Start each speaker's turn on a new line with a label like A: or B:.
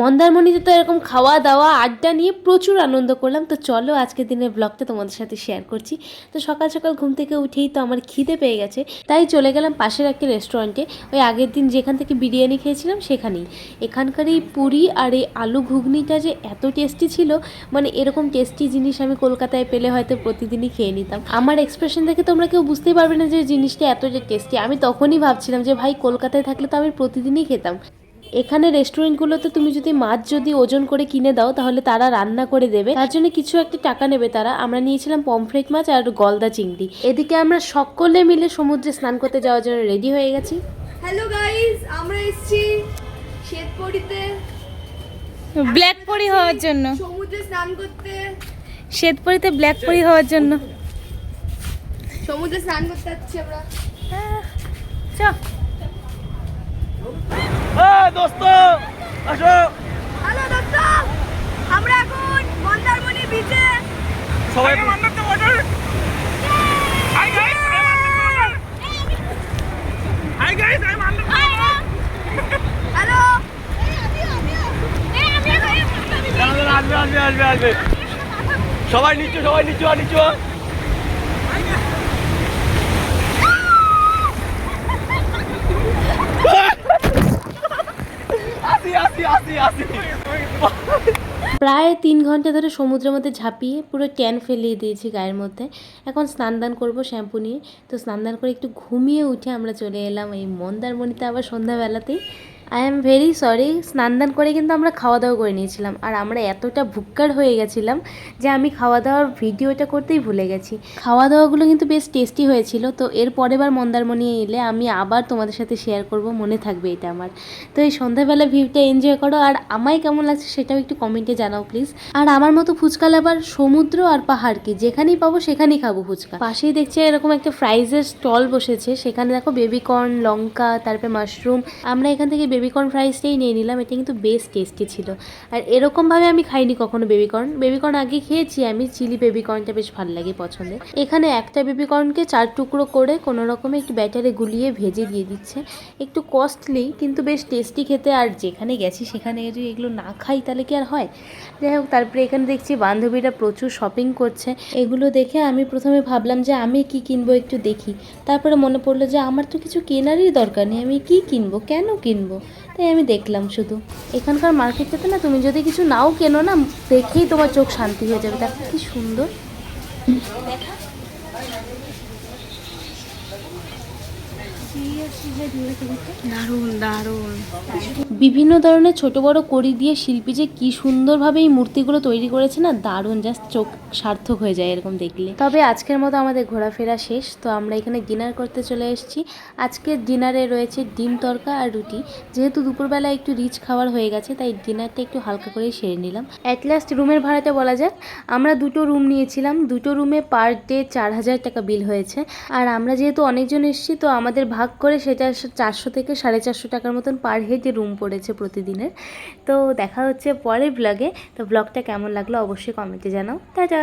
A: মন্দারমণিতে তো এরকম খাওয়া দাওয়া, আড্ডা নিয়ে প্রচুর আনন্দ করলাম। তো চলো আজকের দিনের ব্লগটা তোমাদের সাথে শেয়ার করছি। তো সকাল সকাল ঘুম থেকে উঠেই তো আমার খিদে পেয়ে গেছে। তাই চলে গেলাম পাশের একটা রেস্টুরেন্টে ওই আগের দিন যেখান থেকে বিরিয়ানি খেয়েছিলাম সেখানেই। এখানকার এই পুরি আর এই আলু ঘুগনিটা যে এত টেস্টি ছিল মানে এরকম টেস্টি জিনিস আমি কলকাতায় পেলে হয়তো প্রতিদিনই খেয়ে নিতাম। আমার এক্সপ্রেশন দেখে তোমরা কেউ বুঝতেই পারবে না যে জিনিসটা এতটা টেস্টি আমি তখনই ভাবছিলাম যে ভাই কলকাতায় থাকলে তো আমি প্রতিদিনই খেতাম। এখানে রেস্টুরেন্টগুলোতে তুমি যদি মাছ যদি ওজন করে কিনে দাও তাহলে তারা রান্না করে দেবে। তার জন্য কিছু একটা টাকা নেবে তারা। আমরা নিয়েছিলাম পমফ্রেট মাছ আর গলদা চিংড়ি। এদিকে আমরা সকলে মিলে সমুদ্রে স্নান করতে যাওয়ার জন্য রেডি হয়ে গেছি।
B: হ্যালো গাইস আমরা এসেছি শ্বেতপড়িতে
C: ব্ল্যাক পরি হওয়ার জন্য।
B: সমুদ্রে স্নান করতে।
C: শ্বেতপরিতে ব্ল্যাক পরি হওয়ার জন্য।
B: সমুদ্রে স্নান করতে যাচ্ছি আমরা।
C: চ
D: হ্যাঁ দোস্ত আসো।
B: হ্যালো দত্ত আমরা এখন মন্দারমণি বিচে
D: সবাই
B: হ্যালো
D: আসবে আসবে আসবে আসবে। সবাই নিচু সবাই নিচু হ। আসি আসি আসি আসি
A: প্রায় তিন ঘণ্টা ধরে সমুদ্রের মধ্যে ঝাঁপিয়ে পুরো ট্যান ফেলিয়ে দিয়েছি গায়ের মধ্যে। এখন স্নান দান করব শ্যাম্পু নিয়ে। তো স্নান দান করে একটু ঘুমিয়ে উঠে আমরা চলে এলাম এই মন্দারমণিতে আবার সন্ধ্যাবেলাতেই। আই এম ভেরি সরি স্নান দান করে কিন্তু আমরা খাওয়া দাওয়া করে নিয়েছিলাম। আর আমরা এতটা ভুক্কার হয়ে গেছিলাম যে আমি খাওয়া দাওয়ার ভিডিওটা করতেই ভুলে গেছি। খাওয়া দাওয়াগুলো কিন্তু বেশ টেস্টি হয়েছিল। তো এর পরের বার মন্দারমণি এলে আমি আবার তোমাদের সাথে শেয়ার করব। মনে থাকবে এটা আমার। তো এই সন্ধ্যাবেলা ভিউটা এনজয় করো। আর আমায় কেমন লাগছে সেটাও একটু কমেন্টে জানাও প্লিজ আর আমার মতো ফুচকা লাভার সমুদ্র আর পাহাড় কি? যেখানেই পাবো সেখানেই খাব ফুচকা। পাশেই দেখছি এরকম একটা ফ্রাইজের স্টল বসেছে। সেখানে দেখো বেবিকর্ন লঙ্কা, তারপরে মাশরুম আমরা এখান থেকে বেবিকর্ন ফ্রাইসটাই নিয়ে নিলাম, এটা কিন্তু বেশ টেস্টি ছিল। আর এরকমভাবে আমি খাইনি কখনো বেবিকর্ন। বেবিকর্ন আগে খেয়েছি আমি, চিলি বেবিকর্নটা বেশ ভালো লাগে পছন্দের। এখানে একটা বেবিকর্নকে চার টুকরো করে কোনো রকমে একটু ব্যাটারে গুলিয়ে ভেজে দিয়ে দিচ্ছে। একটু কস্টলি কিন্তু বেশ টেস্টি খেতে। আর যেখানে গেছি সেখানে যদি এগুলো না খাই তাহলে কি আর হয়? যাই হোক, তারপরে এখানে দেখছি বান্ধবীরা প্রচুর শপিং করছে। এগুলো দেখে আমি প্রথমে ভাবলাম যে আমি কি কিনবো একটু দেখি। তারপরে মনে পড়ল যে আমার তো কিছু কেনারই দরকার নেই, আমি কি কিনবো? কেন কিনবো? তাই আমি দেখলাম শুধু। এখানকার মার্কেটটাতে না তুমি যদি কিছু নাও কেনো না, দেখেই তোমার চোখ শান্তি হয়ে যাবে। দেখো কি সুন্দর।
C: দারুণ দারুণ।
A: বিভিন্ন ধরনের ছোট বড় করি দিয়ে শিল্পী যে কি সুন্দরভাবে এই মূর্তিগুলো তৈরি করেছে না দারুণ জাস্ট চোখ সার্থক হয়ে যায় এরকম দেখলে। তবে আজকের মতো আমাদের ঘোরাফেরা শেষ তো আমরা এখানে ডিনার করতে চলে এসেছি। আজকের ডিনারে রয়েছে ডিম তরকা আর রুটি। যেহেতু দুপুরবেলা একটু রিচ খাবার হয়ে গেছে তাই ডিনারটা একটু হালকা করে সেরে নিলাম। অ্যাট লাস্ট রুমের ভাড়াটা বলা যাক আমরা দুটো রুম নিয়েছিলাম। দুটো রুমে পার ডে চার হাজার টাকা বিল হয়েছে। আর আমরা যেহেতু অনেকজন এসেছি তো আমাদের ভাগ করে সেটা চারশো থেকে সাড়ে চারশো টাকার মতন পার হেড রুম পড়েছে প্রতিদিনের। তো দেখা হচ্ছে পরের ব্লগে তো ব্লগটা কেমন লাগল অবশ্যই কমেন্টে জানাও। টাটা!